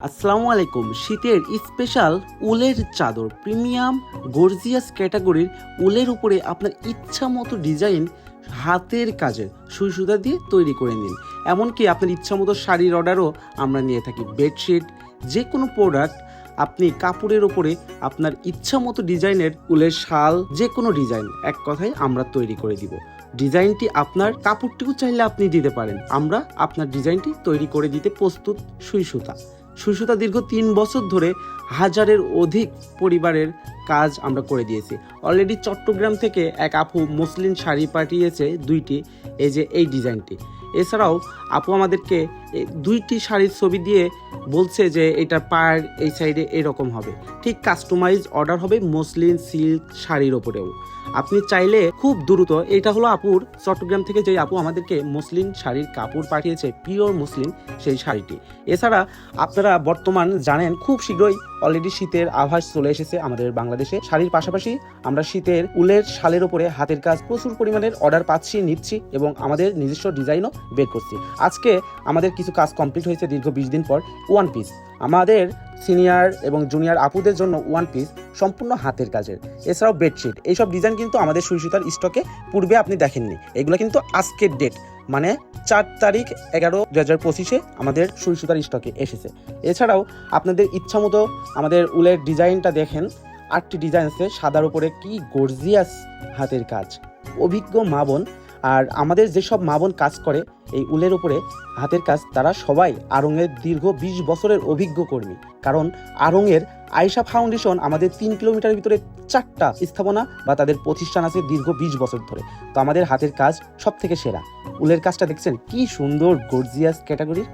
আসসালামু আলাইকুম। শীতের স্পেশাল উলের চাদর প্রিমিয়াম গর্জিয়াস ক্যাটাগরির উলের উপরে আপনার ইচ্ছা মতো ডিজাইন হাতের কাজের সুই সুতা দিয়ে তৈরি করে নিন। এমনকি আপনার ইচ্ছা মতো শাড়ির অর্ডারও আমরা নিয়ে থাকি। বেডশিট যে কোনো প্রোডাক্ট আপনি কাপড়ের ওপরে আপনার ইচ্ছা মতো ডিজাইনের উলের শাল যে কোনো ডিজাইন এক কথায় আমরা তৈরি করে দিব। ডিজাইনটি আপনার কাপড়টিও চাইলে আপনি দিতে পারেন। আমরা আপনার ডিজাইনটি তৈরি করে দিতে প্রস্তুত সুই সুতা সুসুতা দীর্ঘ তিন বছর ধরে হাজারের অধিক পরিবারের কাজ আমরা করে দিয়েছি। অলরেডি চট্টগ্রাম থেকে এক আপু মুসলিম শাড়ি পাঠিয়েছে দুইটি, এই যে এই ডিজাইনটি। এছাড়াও আপু আমাদেরকে দুইটি শাড়ির ছবি দিয়ে বলছে যে এটা পায়ের এই সাইডে এরকম হবে। ঠিক কাস্টমাইজ অর্ডার হবে মসলিন সিল্ক শাড়ির ওপরেও। আপনি চাইলে খুব দ্রুত, এটা হলো আপুর, চট্টগ্রাম থেকে যে আপু আমাদেরকে মুসলিম শাড়ির কাপড় পাঠিয়েছে পিওর মুসলিম সেই শাড়িটি। এছাড়া আপনারা বর্তমান জানেন, খুব শীঘ্রই অলরেডি শীতের আভাস চলে এসেছে আমাদের বাংলাদেশে। শাড়ির পাশাপাশি আমরা শীতের উলের শালের উপরে হাতের কাজ প্রচুর পরিমাণের অর্ডার পাচ্ছি, নিচ্ছি এবং আমাদের নিজস্ব ডিজাইনও বের করছি। আজকে আমাদের কিছু কাজ কমপ্লিট হয়েছে দীর্ঘ বিশ দিন পর ওয়ান পিস আমাদের সিনিয়র এবং জুনিয়র আপুদের জন্য ওয়ান পিস সম্পূর্ণ হাতের কাজের। এছাড়াও বেডশিট। এইসব ডিজাইন কিন্তু আমাদের সুই সুতার স্টকে পূর্বে আপনি দেখেননি। এগুলো কিন্তু আজকের ডেট মানে চার তারিখ এগারো দু হাজার পঁচিশে আমাদের সুই সুতার স্টকে এসেছে। এছাড়াও আপনাদের ইচ্ছা মতো আমাদের উলের ডিজাইনটা দেখেন। আটটি ডিজাইন আছে, সাদার উপরে কি গর্জিয়াস হাতের কাজ। অভিজ্ঞ মা বোন আর আমাদের যেসব মা বোন কাজ করে, এই উলের উপরে, হাতের কাজ, তারা সবাই আড়ংয়ের দীর্ঘ বিশ বছরের অভিজ্ঞ কর্মী। কারণ আড়ংয়ের আয়সা ফাউন্ডেশন আমাদের তিন কিলোমিটার ভিতরে চারটা স্থাপনা বা তাদের প্রতিষ্ঠান আছে দীর্ঘ বিশ বছর ধরে। তো আমাদের হাতের কাজ সব থেকে সেরা। উলের কাজটা দেখছেন কি সুন্দর গর্জিয়াস ক্যাটাগরির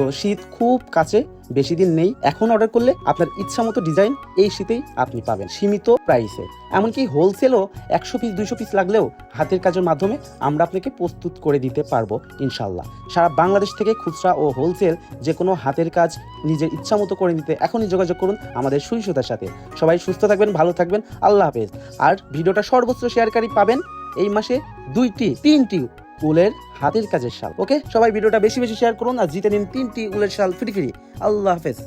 তো শীত খুব কাছে, বেশি দিন নেই। এখন অর্ডার করলে আপনার ইচ্ছা মতো ডিজাইন এই শীতেই আপনি পাবেন। সীমিত প্রাইসে এমনকি হোলসেলও একশো পিস দুইশো পিস লাগলেও হাতের কাজের মাধ্যমে আমরা আপনাকে প্রস্তুত করে দিতে পারব ইনশাল্লাহ সারা বাংলাদেশ থেকে খুচরা ও হোলসেল যে কোনো হাতের কাজ নিজের ইচ্ছা মতো করে নিতে এখনই যোগাযোগ করুন আমাদের সুই সুতার সাথে। সবাই সুস্থ থাকবেন, ভালো থাকবেন। আল্লাহ হাফেজ। আর ভিডিওটা সর্বোচ্চ শেয়ারকারী পাবেন এই মাসে দুইটি, তিনটি উলের হাতের কাজের শাল। ওকে? সবাই ভিডিওটা বেশি বেশি শেয়ার করুন আর জিতে নিন তিনটি উলের শাল ফ্রি ফ্রি। আল্লাহ হাফেজ।